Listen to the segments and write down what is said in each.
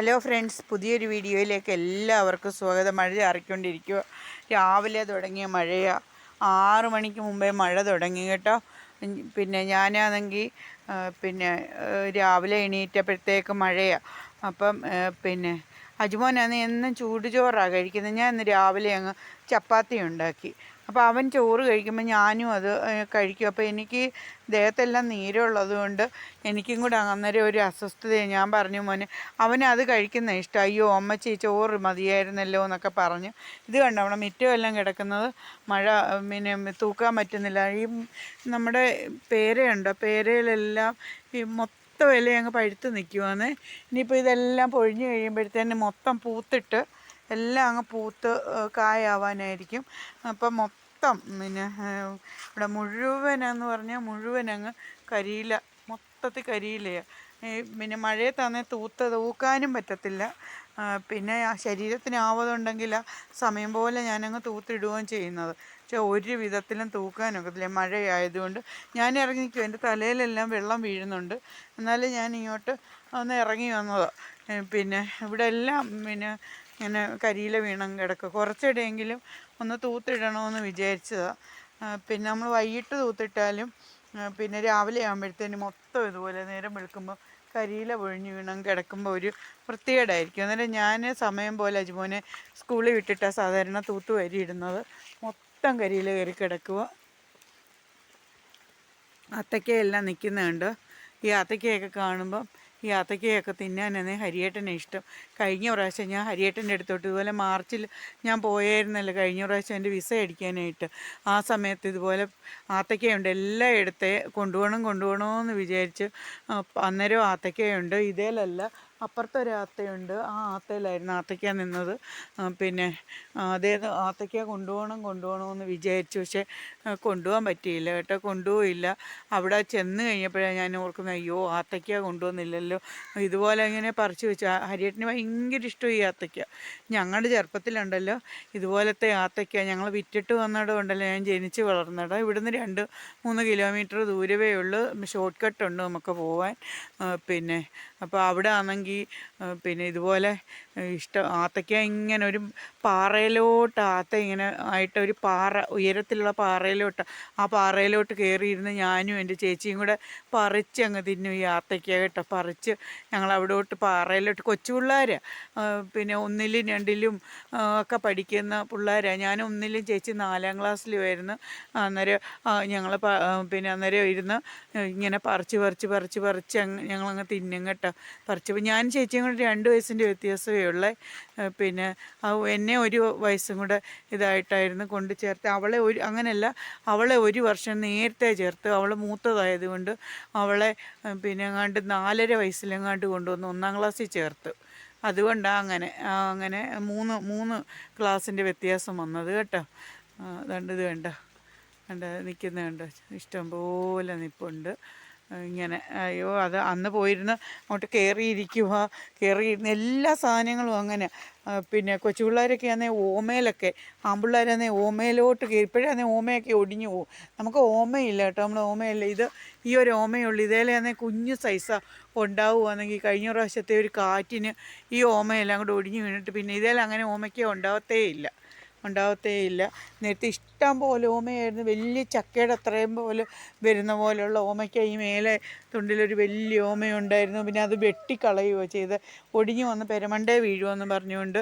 Hello friends പുതിയൊരു വീഡിയോയിലേക്ക് എല്ലാവർക്കും സ്വാഗതം. മഴ ചാറിക്കൊണ്ടിരിക്കുക രാവിലെ തുടങ്ങിയ മഴയാണ് ആറു മണിക്ക് മുമ്പേ മഴ തുടങ്ങി കേട്ടോ. പിന്നെ ഞാനാണെങ്കിൽ പിന്നെ രാവിലെ എണീറ്റപ്പോഴത്തേക്ക് മഴയാണ് അപ്പം പിന്നെ അജുമോനാന്ന് എന്നും ചൂട് ചോറാണ് കഴിക്കുന്നത് ഞാൻ ഇന്ന് രാവിലെ അങ്ങ് ചപ്പാത്തി ഉണ്ടാക്കി. അപ്പോൾ അവൻ ചോറ് കഴിക്കുമ്പോൾ ഞാനും അത് കഴിക്കും. അപ്പോൾ എനിക്ക് ദേഹത്തെല്ലാം നീരുള്ളത് കൊണ്ട് എനിക്കും കൂടെ അന്നേരം ഒരു അസ്വസ്ഥതയാണ് ഞാൻ പറഞ്ഞു മോനെ അവന് അത് കഴിക്കുന്ന ഇഷ്ടം. അയ്യോ അമ്മച്ചി ചോറ് മതിയായിരുന്നല്ലോ എന്നൊക്കെ പറഞ്ഞു. ഇത് കണ്ടോ അവിടെ മിറ്റമെല്ലാം കിടക്കുന്നത് മഴ പിന്നെ തൂക്കാൻ പറ്റുന്നില്ല. ഈ നമ്മുടെ പേരയുണ്ടോ? പേരയിലെല്ലാം ഈ മൊത്തം ഇല അങ്ങ് പഴുത്ത് നിൽക്കുവാന്ന് ഇനിയിപ്പോൾ ഇതെല്ലാം പൊഴിഞ്ഞ് കഴിയുമ്പോഴത്തേന് മൊത്തം പൂത്തിട്ട് എല്ലാം അങ്ങ് പൂത്ത് കായാവാനായിരിക്കും. അപ്പം മൊത്തം പിന്നെ ഇവിടെ മുഴുവനെന്ന് പറഞ്ഞാൽ മുഴുവൻ അങ്ങ് കരിയില മൊത്തത്തിൽ കരിയിലയാണ് ഈ പിന്നെ തന്നെ തൂത്ത് തൂക്കാനും പറ്റത്തില്ല. പിന്നെ ശരീരത്തിന് ആവതുണ്ടെങ്കിൽ സമയം പോലെ ഞാനങ്ങ് തൂത്തിടുകയും ചെയ്യുന്നത്. പക്ഷേ ഒരു വിധത്തിലും തൂക്കാനൊക്കത്തില്ല മഴയായതുകൊണ്ട് ഞാൻ ഇറങ്ങി നിൽക്കും എന്റെ തലയിലെല്ലാം വെള്ളം വീഴുന്നുണ്ട്. എന്നാലും ഞാൻ ഇങ്ങോട്ട് ഒന്ന് ഇറങ്ങി വന്നതാണ് പിന്നെ ഇവിടെ എല്ലാം പിന്നെ ഇങ്ങനെ കരിയില വീണം കിടക്കുക കുറച്ചിടെയെങ്കിലും ഒന്ന് തൂത്തിടണമെന്ന് വിചാരിച്ചതാണ് പിന്നെ നമ്മൾ വൈകിട്ട് തൂത്തിട്ടാലും പിന്നെ രാവിലെ ആകുമ്പോഴത്തേന് മൊത്തം ഇതുപോലെ നേരം വെളുക്കുമ്പോൾ കരിയില പൊഴിഞ്ഞ് വീണം കിടക്കുമ്പോൾ ഒരു വൃത്തികേടായിരിക്കും. അന്നേരം ഞാൻ സമയം പോലെ അജുമോനെ സ്കൂളിൽ വിട്ടിട്ടാണ് സാധാരണ തൂത്ത് വരി ഇടുന്നത്. മൊത്തം കരിയില കയറി കിടക്കുക അത്തക്കയെല്ലാം നിൽക്കുന്നുണ്ട്. ഈ അത്തക്കയൊക്കെ കാണുമ്പം ഈ അത്തക്കയൊക്കെ തിന്നാനെന്നേ ഹരിയേട്ടനെ ഇഷ്ടം. കഴിഞ്ഞ പ്രാവശ്യം ഞാൻ ഹരിയേട്ടന്റെ അടുത്തോട്ട് ഇതുപോലെ മാർച്ചിൽ ഞാൻ പോയായിരുന്നല്ലോ കഴിഞ്ഞ പ്രാവശ്യം എന്റെ വിസ അടിക്കാനായിട്ട്. ആ സമയത്ത് ഇതുപോലെ ആത്തക്കയുണ്ട് എല്ലാം എടുത്ത് കൊണ്ടുപോകണം കൊണ്ടുപോകണമെന്ന് വിചാരിച്ച് അന്നേരം ആത്തക്കയുണ്ട് ഇതേലല്ല അപ്പുറത്തൊരു ആത്തയുണ്ട്. ആ ആത്തയിലായിരുന്നു ആത്തയ്ക്ക നിന്നത്. പിന്നെ അതേ ആത്തയ്ക്ക കൊണ്ടുപോകണം കൊണ്ടുപോകണമെന്ന് വിചാരിച്ചു. പക്ഷേ കൊണ്ടുപോകാൻ പറ്റിയില്ല കേട്ടോ. കൊണ്ടുപോയില്ല. അവിടെ ചെന്ന് കഴിഞ്ഞപ്പോഴാണ് ഞാൻ ഓർക്കുന്നത് അയ്യോ ആത്തയ്ക്ക കൊണ്ടുവന്നില്ലല്ലോ ഇതുപോലെ ഇങ്ങനെ പറിച്ചു വെച്ചു. ഹരിയേട്ടന് ഭയങ്കര ഇഷ്ടം ഈ ആത്തയ്ക്ക. ഞങ്ങളുടെ ചെറുപ്പത്തിലുണ്ടല്ലോ ഇതുപോലത്തെ ആത്തയ്ക്ക. ഞങ്ങൾ വിറ്റിട്ട് വന്നിടം ഉണ്ടല്ലോ ഞാൻ ജനിച്ച് വളർന്നിടം. ഇവിടുന്ന് രണ്ട് മൂന്ന് കിലോമീറ്റർ ദൂരമേ ഉള്ളൂ. ഷോർട്ട് കട്ട് ഉണ്ട് നമുക്ക് പോവാൻ. പിന്നെ അപ്പോൾ അവിടെ ആണെങ്കിൽ പിന്നെ ഇതുപോലെ ഇഷ്ടം ആത്തയ്ക്ക ഇങ്ങനെ ഒരു പാറയിലോട്ട് ആത്ത ഇങ്ങനെ ആയിട്ട് ഒരു പാറ ഉയരത്തിലുള്ള പാറയിലോട്ട് ആ പാറയിലോട്ട് കയറിയിരുന്ന് ഞാനും എന്റെ ചേച്ചിയും കൂടെ പറിച്ച് അങ്ങ് തിന്നു ഈ ആത്തയ്ക്ക കേട്ടോ. പറിച്ച് ഞങ്ങൾ അവിടോട്ട് പാറയിലോട്ട് കൊച്ചു പിന്നെ ഒന്നിലും രണ്ടിലും ഒക്കെ പഠിക്കുന്ന പിള്ളേരാണ് ഞാൻ ഒന്നിലും ചേച്ചി നാലാം ക്ലാസ്സിലുമായിരുന്നു അന്നേരം ഞങ്ങൾ പിന്നെ അന്നേരം ഇരുന്ന് ഇങ്ങനെ പറിച്ച് പറിച്ച് പറിച്ച് പറിച്ച് അങ്ങ് ഞങ്ങളങ്ങ് തിന്നും കേട്ടോ. പറിച്ചപ്പോൾ ഞാൻ ചേച്ചിയും കൂടെ രണ്ട് വയസ്സിന്റെ വ്യത്യാസമേ ഉള്ളേ. പിന്നെ എന്നെ ഒരു വയസ്സും കൂടെ ഇതായിട്ടായിരുന്നു കൊണ്ട് ചേർത്ത് അവളെ ഒരു അങ്ങനെയല്ല അവളെ ഒരു വർഷം നേരത്തെ ചേർത്ത് അവൾ മൂത്തതായതുകൊണ്ട് അവളെ പിന്നെ എങ്ങാണ്ട് നാലര വയസ്സിലെങ്ങാണ്ട് കൊണ്ടുവന്ന് ഒന്നാം ക്ലാസ്സിൽ ചേർത്തു. അതുകൊണ്ടാണ് അങ്ങനെ അങ്ങനെ മൂന്ന് മൂന്ന് ക്ലാസ്സിന്റെ വ്യത്യാസം വന്നത് കേട്ടോ. അതുകൊണ്ട് ഇത് വേണ്ട കണ്ട? നിൽക്കുന്ന കണ്ടോ? ഇഷ്ടം പോലെ നിൽപ്പുണ്ട് ആ, ഇങ്ങനെ അയ്യോ അത് അന്ന് പോയിരുന്ന് അങ്ങോട്ട് കയറിയിരിക്കുക കയറിയിരുന്ന് എല്ലാ സാധനങ്ങളും അങ്ങനെ. പിന്നെ കൊച്ചു പിള്ളേരൊക്കെ ആണെങ്കിൽ ഓമയിലൊക്കെ ആമ്പിള്ളേരാണെങ്കിൽ ഓമയിലോട്ട് കയറി ഇപ്പോഴാണെങ്കിൽ ഓമയൊക്കെ ഒടിഞ്ഞു പോകും നമുക്ക് ഓമയില്ല കേട്ടോ നമ്മൾ ഓമയില്ല. ഇത് ഈ ഒരു ഓമയുള്ളൂ. ഇതേലാണെങ്കിൽ കുഞ്ഞു സൈസ ഉണ്ടാവുകയാണെങ്കിൽ കഴിഞ്ഞ പ്രാവശ്യത്തെ ഒരു കാറ്റിന് ഈ ഓമയെല്ലാം കൂടെ ഒടിഞ്ഞു വീണിട്ട് പിന്നെ ഇതേലങ്ങനെ ഓമയ്ക്ക് ഉണ്ടാവത്തേ ഇല്ല ഉണ്ടാവത്തേ ഇല്ല നേരത്തെ ഇഷ്ടം പോലെ ഓമയായിരുന്നു. വലിയ ചക്കയുടെ അത്രയും പോലെ വരുന്ന പോലെയുള്ള ഓമയ്ക്ക് ഈ മേലെ തുണ്ടിലൊരു വലിയ ഓമയുണ്ടായിരുന്നു. പിന്നെ അത് വെട്ടിക്കളയുകയോ ചെയ്ത് ഒടിഞ്ഞു വന്ന് പെരമണ്ടേ വീഴുമെന്ന് പറഞ്ഞുകൊണ്ട്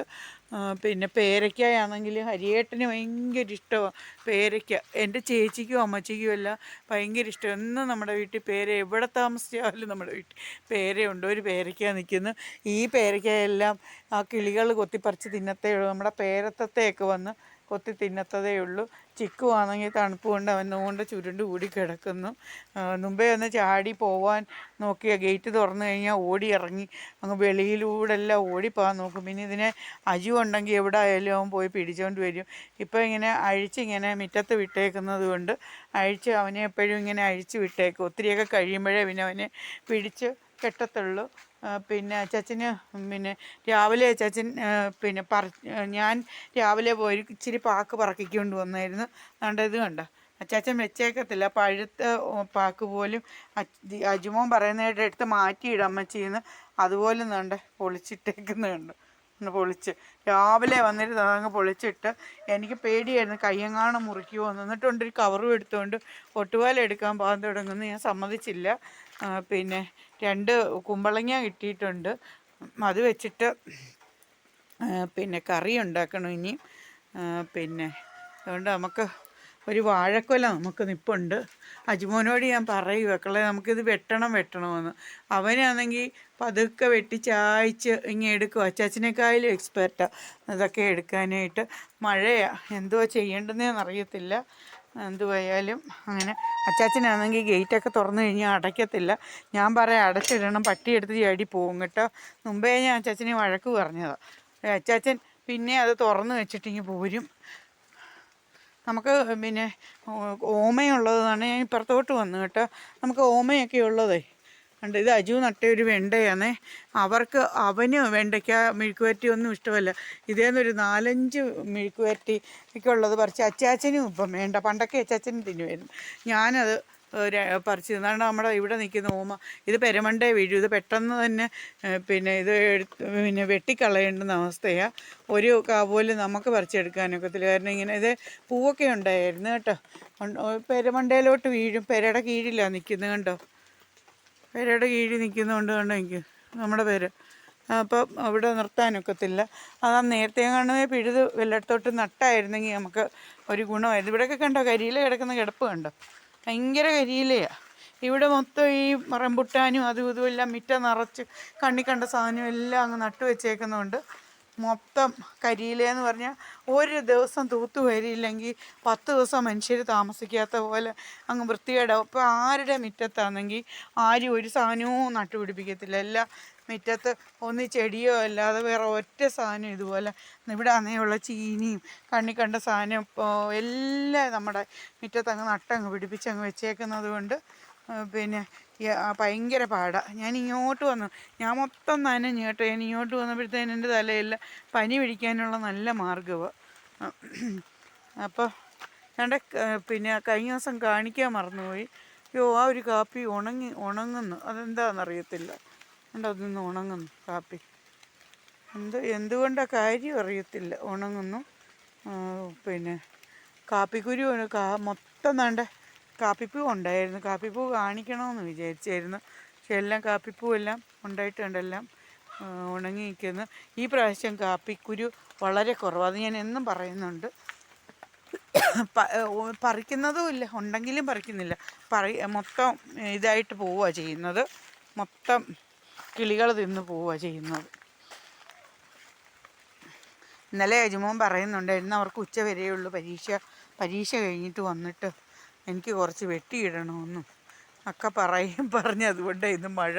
പിന്നെ പേരയ്ക്കയാണെങ്കിൽ ഹരിയേട്ടന് ഭയങ്കര ഇഷ്ടമാണ് പേരയ്ക്ക എന്റെ ചേച്ചിക്കും അമ്മച്ചിക്കും എല്ലാം ഭയങ്കര ഇഷ്ടം. എന്നും നമ്മുടെ വീട്ടിൽ പേര എവിടെ താമസിച്ചാലും നമ്മുടെ വീട്ടിൽ പേരയുണ്ട്. ഒരു പേരയ്ക്ക നിൽക്കുന്നു. ഈ പേരയ്ക്കയെല്ലാം ആ കിളികൾ കൊത്തിപ്പറിച്ച് തിന്നത്തേ ഉള്ളൂ. നമ്മുടെ പേരത്തത്തെയൊക്കെ വന്ന് കൊത്തി തിന്നത്തതേ ഉള്ളൂ. ചിക്കു ആണെങ്കിൽ തണുപ്പ് കൊണ്ട് അവൻ കൊണ്ട് ചുരുണ്ട് കൂടി കിടക്കുന്നു. മുമ്പേ ഒന്ന് ചാടി പോവാൻ നോക്കിയ ഗേറ്റ് തുറന്നു കഴിഞ്ഞാൽ ഓടി ഇറങ്ങി. അങ്ങ് വെളിയിലൂടെ എല്ലാം ഓടിപ്പോകാൻ നോക്കും. പിന്നെ ഇതിനെ അജു ഉണ്ടെങ്കിൽ എവിടെ ആയാലും അവൻ പോയി പിടിച്ചുകൊണ്ട് വരും. ഇപ്പോൾ ഇങ്ങനെ അഴിച്ചിങ്ങനെ മുറ്റത്ത് വിട്ടേക്കുന്നത് കൊണ്ട് അഴിച്ച് അവനെ എപ്പോഴും ഇങ്ങനെ അഴിച്ച് വിട്ടേക്കും. ഒത്തിരിയൊക്കെ കഴിയുമ്പോഴേ പിന്നെ അവനെ പിടിച്ച് കെട്ടത്തുള്ളൂ. പിന്നെ ചച്ചന് പിന്നെ രാവിലെ ചച്ചൻ പിന്നെ പറ ഞാൻ രാവിലെ പോയി ഇച്ചിരി പാക്ക് പറക്കിക്കൊണ്ട് വന്നായിരുന്നു. അതുകൊണ്ട് ഇത് കണ്ട? അച്ചാച്ചൻ വെച്ചേക്കത്തില്ല. പഴുത്ത പാക്ക് പോലും അജുമോൻ പറയുന്നതിന്റെ എടുത്ത് മാറ്റിയിടും അമ്മച്ചിന്ന്. അതുപോലെ നണ്ട് പൊളിച്ചിട്ടേക്കുന്നുണ്ട്. ഒന്ന് പൊളിച്ച്. രാവിലെ വന്നിട്ട് അതങ്ങ് പൊളിച്ചിട്ട് എനിക്ക് പേടിയായിരുന്നു കയ്യങ്ങാണം മുറിക്കുമോ എന്ന്. എന്നിട്ടുണ്ട് ഒരു കവറും എടുത്തുകൊണ്ട് ഒട്ടുപാല എടുക്കാൻ പോകാൻ തുടങ്ങുന്നു ഞാൻ സമ്മതിച്ചില്ല. പിന്നെ രണ്ട് കുമ്പളങ്ങ കിട്ടിയിട്ടുണ്ട്. അത് വെച്ചിട്ട് പിന്നെ കറി ഉണ്ടാക്കണം ഇനിയും പിന്നെ അതുകൊണ്ട് നമുക്ക് ഒരു വാഴക്കൊല നമുക്ക് നിപ്പുണ്ട്. അജ്മോനോട് ഞാൻ പറയും വെക്കളെ നമുക്കിത് വെട്ടണം വെട്ടണമെന്ന്. അവനാണെങ്കിൽ പതുക്കെ വെട്ടി ചായച്ച് ഇങ്ങനെ എടുക്കും. അച്ചാച്ചനേക്കായാലും എക്സ്പെർട്ടാണ് അതൊക്കെ എടുക്കാനായിട്ട് മഴയാണ് എന്തുവാ ചെയ്യേണ്ടതെന്ന് അറിയത്തില്ല എന്തുവായാലും അങ്ങനെ. അച്ചാച്ചനാണെങ്കിൽ ഗേറ്റൊക്കെ തുറന്നു കഴിഞ്ഞാൽ അടയ്ക്കത്തില്ല. ഞാൻ പറയാം അടച്ചിടണം പട്ടിയെടുത്ത് ചാടി പോകും കേട്ടോ. മുമ്പേ ഞാൻ അച്ചാച്ചനെ വഴക്ക് പറഞ്ഞതാണ് അച്ചാച്ചൻ പിന്നെ അത് തുറന്നു വെച്ചിട്ടിങ്ങ് പോരും. നമുക്ക് പിന്നെ ഓമയുള്ളതാണ് ഞാൻ ഇപ്പുറത്തോട്ട് വന്നു കേട്ടോ. നമുക്ക് ഓമയൊക്കെ ഉള്ളതേ. ഉണ്ട് ഇത് അജു നട്ട ഒരു വെണ്ടയാണ്. അവർക്ക് അവന് വെണ്ടയ്ക്ക മെഴുക്കുവരട്ടി ഒന്നും ഇഷ്ടമല്ല. ഇതേന്നൊരു നാലഞ്ച് മെഴുക്കുവരട്ടി ഒക്കെ ഉള്ളത് പറിച്ച് അച്ചാച്ചനും ഇപ്പം വേണ്ട. പണ്ടൊക്കെ അച്ചാച്ചനും തിന്നുമായിരുന്നു. ഞാനത് പറിച്ച് തിന്നാണ്ട് നമ്മുടെ ഇവിടെ നിൽക്കുന്ന ഓമ. ഇത് പെരമണ്ടേ വീഴും. ഇത് പെട്ടെന്ന് തന്നെ പിന്നെ ഇത് എടുത്ത് പിന്നെ വെട്ടിക്കളയേണ്ടുന്ന അവസ്ഥയാണ് ഒരു കാ പോലും നമുക്ക് പറിച്ചെടുക്കാനൊക്കത്തില്ല. കാരണം ഇങ്ങനെ ഇത് പൂവൊക്കെ ഉണ്ടായിരുന്നു കേട്ടോ. പെരമണ്ടയിലോട്ട് വീഴും. പെരയുടെ കീഴിലാണ് നിൽക്കുന്നത് കണ്ടോ? പെരയുടെ കീഴിൽ നിൽക്കുന്നതുകൊണ്ട് കണ്ടോ എനിക്ക്? നമ്മുടെ പേര്. അപ്പം അവിടെ നിർത്താനൊക്കത്തില്ല. അതാ നേരത്തെ കാണുന്നത് പിഴുത് വല്ലയിടത്തോട്ട് നട്ടായിരുന്നെങ്കിൽ നമുക്ക് ഒരു ഗുണമായിരുന്നു. ഇവിടെയൊക്കെ കണ്ടോ? കരിയിൽ കിടക്കുന്ന കിടപ്പ് കണ്ടോ? ഭയങ്കര കരിയിലയാണ് ഇവിടെ മൊത്തം ഈ റംബുട്ടാനും അതും ഇതും എല്ലാം മിറ്റ നിറച്ച് കണ്ണി കണ്ട സാധനവും എല്ലാം അങ്ങ് നട്ടു വെച്ചേക്കുന്നതുകൊണ്ട് മൊത്തം കരിയിലെന്ന് പറഞ്ഞാൽ ഒരു ദിവസം തൂത്തു വരിയില്ലെങ്കിൽ പത്ത് ദിവസം മനുഷ്യർ താമസിക്കാത്ത പോലെ അങ്ങ് വൃത്തികേടാവും. ഇപ്പോൾ ആരുടെ മുറ്റത്താണെങ്കിൽ ആരും ഒരു സാധനവും നട്ടുപിടിപ്പിക്കത്തില്ല. എല്ലാം മുറ്റത്ത് ഒന്ന് ചെടിയോ അല്ലാതെ വേറെ ഒറ്റ സാധനം ഇതുപോലെ ഇവിടെ അന്നേയുള്ള ചീനിയും കണ്ണി കണ്ട സാധനം എല്ലാം നമ്മുടെ മുറ്റത്ത് അങ്ങ് നട്ടങ്ങ് പിടിപ്പിച്ചങ്ങ് വെച്ചേക്കുന്നത് കൊണ്ട് പിന്നെ ഭയങ്കര പാടാണ് ഞാൻ ഇങ്ങോട്ട് വന്നു. ഞാൻ മൊത്തം നനഞ്ഞു കേട്ടോ. ഞാൻ ഇങ്ങോട്ട് വന്നപ്പോഴത്തേന് എന്റെ തലയിൽ പനി പിടിക്കാനുള്ള നല്ല മാർഗമാണ് അപ്പോൾ കണ്ട പിന്നെ കഴിഞ്ഞ ദിവസം കാണിക്കാൻ മറന്നുപോയി. യോ ആ ഒരു കാപ്പി ഉണങ്ങി ഉണങ്ങുന്നു. അതെന്താണെന്നറിയത്തില്ല കണ്ടോ അതൊന്ന് ഉണങ്ങുന്നു കാപ്പി. എന്ത് എന്തുകൊണ്ടാണ് കാര്യം അറിയത്തില്ല. ഉണങ്ങുന്നു. പിന്നെ കാപ്പിക്കുരു കാ മൊത്തം വേണ്ട കാപ്പിപ്പൂ ഉണ്ടായിരുന്നു. കാപ്പിപ്പൂ കാണിക്കണമെന്ന് വിചാരിച്ചായിരുന്നു. പക്ഷെ എല്ലാം കാപ്പിപ്പൂ എല്ലാം ഉണ്ടായിട്ടുണ്ടെല്ലാം ഉണങ്ങി നിൽക്കുന്നു ഈ പ്രാവശ്യം കാപ്പിക്കുരു വളരെ കുറവ്. അത് ഞാൻ എന്നും പറയുന്നുണ്ട്. പറിക്കുന്നതും ഇല്ല. ഉണ്ടെങ്കിലും പറിക്കുന്നില്ല. പറ മൊത്തം ഇതായിട്ട് പോവുക ചെയ്യുന്നത്. മൊത്തം കിളികൾ തിന്ന് പോവുക ചെയ്യുന്നത്. ഇന്നലെ യജമോൻ പറയുന്നുണ്ട് ഇന്ന് അവർക്ക് ഉച്ച വരെയുള്ളൂ പരീക്ഷ പരീക്ഷ കഴിഞ്ഞിട്ട് വന്നിട്ട് എനിക്ക് കുറച്ച് വെട്ടിയിടണമെന്നും ഒക്കെ പറയും പറഞ്ഞ് അതുകൊണ്ട് ഇന്ന് മഴ.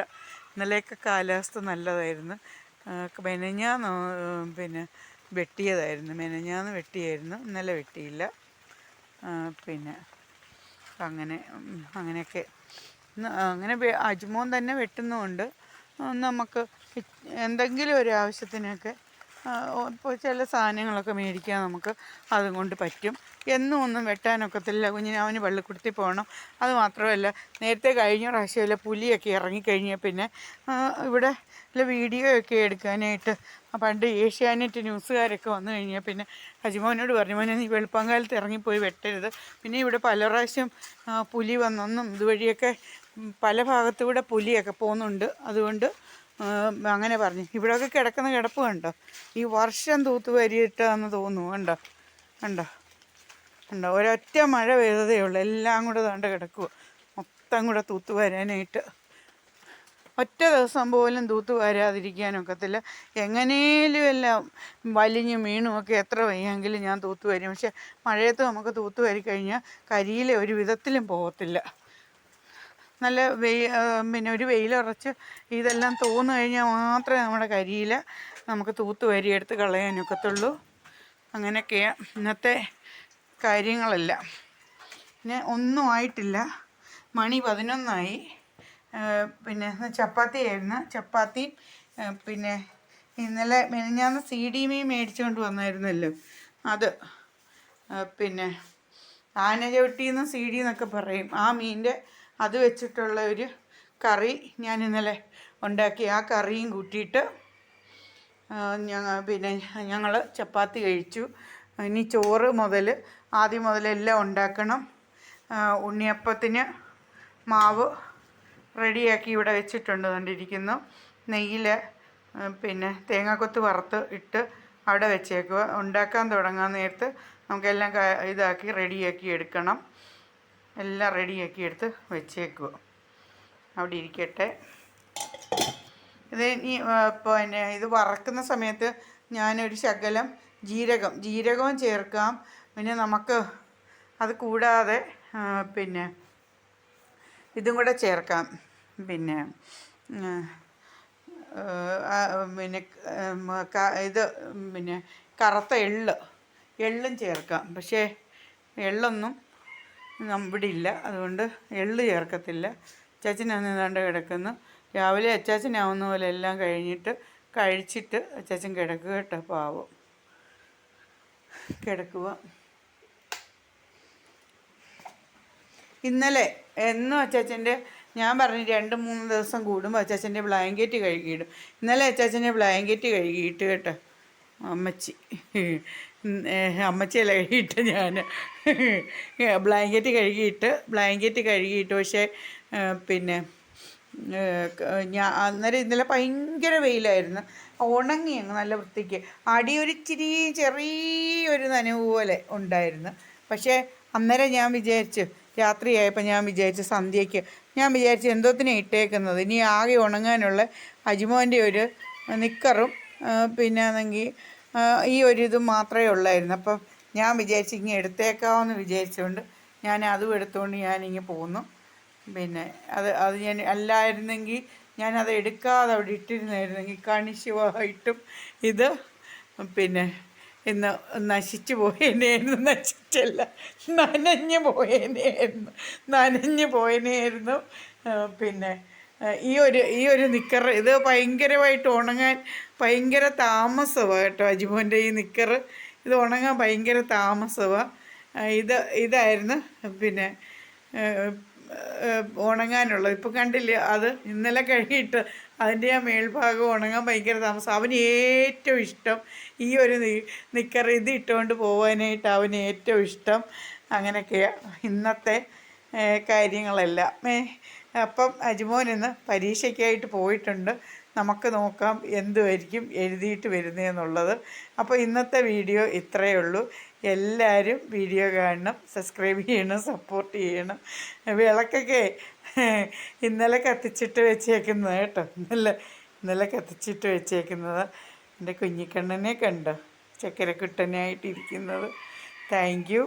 ഇന്നലെയൊക്കെ കാലാവസ്ഥ നല്ലതായിരുന്നു. മെനഞ്ഞ പിന്നെ വെട്ടിയതായിരുന്നു. മെനഞ്ഞാന്ന് വെട്ടിയായിരുന്നു. ഇന്നലെ വെട്ടിയില്ല. പിന്നെ അങ്ങനെ അങ്ങനെയൊക്കെ. അങ്ങനെ അജ്മോൻ തന്നെ വെട്ടുന്നുമുണ്ട്. നമുക്ക് എന്തെങ്കിലും ഒരു ആവശ്യത്തിനൊക്കെ ഇപ്പോൾ ചില സാധനങ്ങളൊക്കെ മേടിക്കാൻ നമുക്ക് അതും കൊണ്ട് പറ്റും. എന്നും ഒന്നും വെട്ടാനൊക്കത്തില്ല. കുഞ്ഞിന് അവന് വെള്ളിക്കുടുത്തി പോകണം. അത് മാത്രമല്ല നേരത്തെ കഴിഞ്ഞ പ്രാവശ്യമല്ല പുലിയൊക്കെ ഇറങ്ങിക്കഴിഞ്ഞാൽ പിന്നെ ഇവിടെ വീഡിയോ ഒക്കെ എടുക്കാനായിട്ട് പണ്ട് ഏഷ്യാനെറ്റ് ന്യൂസുകാരൊക്കെ വന്നു കഴിഞ്ഞാൽ പിന്നെ ഹജിമോനോട് പറഞ്ഞു മോനെ നീ വെളുപ്പാങ്കാലത്ത് ഇറങ്ങിപ്പോയി വെട്ടരുത്. പിന്നെ ഇവിടെ പല പ്രാവശ്യം പുലി വന്നെന്നും ഇതുവഴിയൊക്കെ പല ഭാഗത്തൂടെ പുലിയൊക്കെ പോകുന്നുണ്ട്. അതുകൊണ്ട് അങ്ങനെ പറഞ്ഞു. ഇവിടെയൊക്കെ കിടക്കുന്ന കിടപ്പ് കണ്ടോ? ഈ വർഷം തൂത്ത് വരിയിട്ടാന്ന് തോന്നുന്നു. കണ്ടോ? കണ്ടോ? കണ്ടോ? ഒരൊറ്റ മഴ പെയ്തതേ എല്ലാം കൂടെ താണ്ട് കിടക്കുക മൊത്തം കൂടെ തൂത്ത് വരാനായിട്ട്. ഒറ്റ ദിവസം പോലും തൂത്ത് വരാതിരിക്കാനൊക്കത്തില്ല എങ്ങനെയും എല്ലാം വലിഞ്ഞു വീണും ഒക്കെ എത്ര വയ്യെങ്കിലും ഞാൻ തൂത്ത് വരും. പക്ഷെ മഴയത്ത് നമുക്ക് തൂത്ത് വരിക്കഴിഞ്ഞാൽ കരിയിലെ ഒരു വിധത്തിലും പോകത്തില്ല. നല്ല വെയി ആ, പിന്നെ ഒരു വെയിലുറച്ച് ഇതെല്ലാം തോന്നു കഴിഞ്ഞാൽ മാത്രമേ നമ്മുടെ കരിയില നമുക്ക് തൂത്ത് വരിയെടുത്ത് കളയാനൊക്കത്തുള്ളൂ അങ്ങനെയൊക്കെയാണ് ഇന്നത്തെ കാര്യങ്ങളെല്ലാം. പിന്നെ ഒന്നും ആയിട്ടില്ല. മണി പതിനൊന്നായി. പിന്നെ ചപ്പാത്തി ആയിരുന്നു. ചപ്പാത്തി പിന്നെ ഇന്നലെ മെനഞ്ഞാന്ന് സി ഡി മീ മേടിച്ചുകൊണ്ട് വന്നായിരുന്നല്ലോ. അത് പിന്നെ ആനചവിട്ടി എന്നും സി ഡി എന്നൊക്കെ പറയും. ആ മീനിന്റെ അത് വെച്ചിട്ടുള്ള ഒരു കറി ഞാൻ ഇന്നലെ ഉണ്ടാക്കി. ആ കറിയും കൂട്ടിയിട്ട് ഞങ്ങൾ പിന്നെ ഞങ്ങൾ ചപ്പാത്തി കഴിച്ചു. ഇനി ചോറ് മുതൽ ആദ്യം മുതലെല്ലാം ഉണ്ടാക്കണം. ഉണ്ണിയപ്പത്തിന് മാവ് റെഡിയാക്കി ഇവിടെ വെച്ചിട്ടുണ്ട് കണ്ടിരിക്കുന്നു. നെയ്യിൽ പിന്നെ തേങ്ങാക്കൊത്ത് വറുത്ത് ഇട്ട് അവിടെ വെച്ചേക്കുക. ഉണ്ടാക്കാൻ തുടങ്ങാൻ നേരത്ത് നമുക്കെല്ലാം ഇതാക്കി റെഡിയാക്കി എടുക്കണം. എല്ലാം റെഡിയാക്കി എടുത്ത് വെച്ചേക്കുക അവിടെ ഇരിക്കട്ടെ. ഇത് ഇനി പിന്നെ ഇത് വറക്കുന്ന സമയത്ത് ഞാനൊരു ശകലം ജീരകം ജീരകവും ചേർക്കാം. പിന്നെ നമുക്ക് അത് കൂടാതെ പിന്നെ ഇതും കൂടെ ചേർക്കാം. പിന്നെ പിന്നെ ഇത് പിന്നെ കറുത്ത എള്ള് എള്ളും ചേർക്കാം. പക്ഷേ എള്ളൊന്നും ഇവിടെ ഇല്ല അതുകൊണ്ട് എള്ള് ചേർക്കത്തില്ല. അച്ചാച്ചനാണ് ഏതാണ്ട് കിടക്കുന്നു. രാവിലെ അച്ചാച്ചനാവുന്ന പോലെ എല്ലാം കഴിഞ്ഞിട്ട് കഴിച്ചിട്ട് അച്ചാച്ചൻ കിടക്കുക കേട്ടോ പാവം. കിടക്കുക. ഇന്നലെ എന്നും അച്ചാച്ചന്റെ ഞാൻ പറഞ്ഞു രണ്ട് മൂന്ന് ദിവസം കൂടുമ്പോൾ അച്ചാച്ചന്റെ ബ്ലാങ്കറ്റ് കഴുകിയിടും. ഇന്നലെ അച്ചാച്ചന്റെ ബ്ലാങ്കറ്റ് കഴുകിയിട്ട് കേട്ടോ അമ്മച്ചി. അമ്മച്ചിയല്ല കഴുകിയിട്ട് ഞാൻ ബ്ലാങ്കറ്റ് കഴുകിയിട്ട് ബ്ലാങ്കറ്റ് കഴുകിയിട്ട് പക്ഷേ പിന്നെ ഞാൻ അന്നേരം ഇന്നലെ ഭയങ്കര വെയിലായിരുന്നു. ഉണങ്ങി അങ്ങ് നല്ല വൃത്തിക്ക്. അടിയൊരിച്ചിരി ചെറിയൊരു നനവ് പോലെ ഉണ്ടായിരുന്നു. പക്ഷേ അന്നേരം ഞാൻ വിചാരിച്ചു രാത്രിയായപ്പോൾ ഞാൻ വിചാരിച്ചു സന്ധ്യയ്ക്ക്. ഞാൻ വിചാരിച്ചു എന്തോത്തിനെ ഇട്ടേക്കുന്നത്? ഇനി ആകെ ഉണങ്ങാനുള്ള അജിമോന്റെ ഒരു നിക്കറും പിന്നെ ആണെങ്കിൽ ഈ ഒരു ഇത് മാത്രമേ ഉള്ളായിരുന്നു. അപ്പം ഞാൻ വിചാരിച്ചു ഇങ്ങനെ എടുത്തേക്കാമെന്ന് വിചാരിച്ചുകൊണ്ട് ഞാൻ അതും എടുത്തുകൊണ്ട് ഞാനിങ്ങനെ പോന്നു. പിന്നെ അത് അത് ഞാൻ അല്ലായിരുന്നെങ്കിൽ ഞാനത് എടുക്കാതെ അവിടെ ഇട്ടിരുന്നായിരുന്നെങ്കിൽ കണിശുവായിട്ടും ഇത് പിന്നെ ഇന്ന് നശിച്ചു പോയേനെയായിരുന്നു നശിച്ചല്ല നനഞ്ഞു പോയേനെയായിരുന്നു നനഞ്ഞു പോയേനെയായിരുന്നു പിന്നെ ഈ ഒരു ഈ ഒരു നിക്കർ ഇത് ഭയങ്കരമായിട്ട് ഉണങ്ങാൻ ഭയങ്കര താമസമാണ് കേട്ടോ അജിമോന്റെ ഈ നിക്കർ ഇത് ഉണങ്ങാൻ ഭയങ്കര താമസമാണ് ഇത് ഇതായിരുന്നു. പിന്നെ ഉണങ്ങാനുള്ളത് ഇപ്പം കണ്ടില്ല അത് ഇന്നലെ കഴുകിയിട്ട് അതിന്റെ ആ മേൽഭാഗം ഉണങ്ങാൻ ഭയങ്കര താമസം. അവന് ഏറ്റവും ഇഷ്ടം ഈ ഒരു നിക്കർ ഇത് ഇട്ടുകൊണ്ട് പോകാനായിട്ട് അവന് ഏറ്റവും ഇഷ്ടം അങ്ങനെയൊക്കെയാണ് ഇന്നത്തെ കാര്യങ്ങളെല്ലാം. അപ്പം അജിമോൻ ഇന്ന് പരീക്ഷയ്ക്കായിട്ട് പോയിട്ടുണ്ട്. നമുക്ക് നോക്കാം എന്തുമായിരിക്കും എഴുതിയിട്ട് വരുന്നതെന്നുള്ളത് അപ്പോൾ ഇന്നത്തെ വീഡിയോ ഇത്രയേ ഉള്ളൂ. എല്ലാവരും വീഡിയോ കാണണം സബ്സ്ക്രൈബ് ചെയ്യണം സപ്പോർട്ട് ചെയ്യണം. വിളക്കൊക്കെ ഇന്നലെ കത്തിച്ചിട്ട് വെച്ചേക്കുന്നത് കേട്ടോ. ഇന്നലെ ഇന്നലെ കത്തിച്ചിട്ട് വെച്ചേക്കുന്നത്. എന്റെ കുഞ്ഞിക്കണ്ണനെ കണ്ടോ? ചക്കരക്കുട്ടനായിട്ടിരിക്കുന്നത്. Thank you.